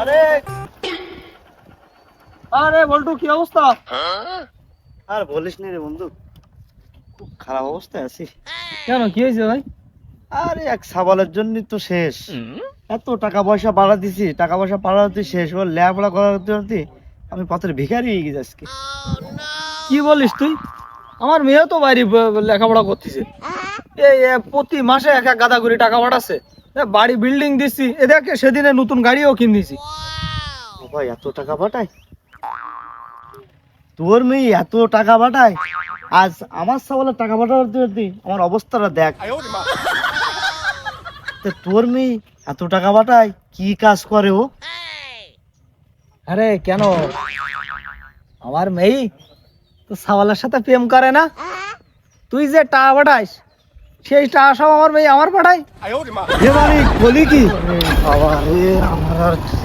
আরে। আরে বল্টু কি অবস্থা? আর বলিস না রে বন্ধু খুব খারাপ অবস্থায় আছি। কেন কি হয়েছে ভাই? আরে এক সাবালের জন্য তো শেষ। এত টাকা পয়সা বাড়া দিছি টাকা পয়সা বাড়াতে শেষ ওর লেখাপড়া করাতে করতে আমি পথের ভিখারি হয়ে গেছি আজকে। কি বলিস তুই? আমার মেয়েও তো বাইরে লেখাপড়া করতেছে। প্রতি মাসে এক এক গাদা করে টাকা পাঠাচ্ছে। বাড়ি বিল্ডিং দিচ্ছি এদেরকে সেদিনে নতুন গাড়িও কিন দিছি ভাই এত টাকা পাঠায়? তোর মেয়ে এত টাকা পাঠায়? আজ আমার সাবালের টাকা পাঠাতে করতে আমার অবস্থাটা দেখ। তা তোর মেয়ে এত টাকা পাঠায় কি কাজ করে ও? আরে কেন? আমার মেয়ে তো সাওয়ালের সাথে প্রেম করে না? তুই যে টাকা পাঠাইস সেই টাকা সব আমার মেয়ে আমার পাঠাই এ মানে বলি কি? বাবা রে আমার কি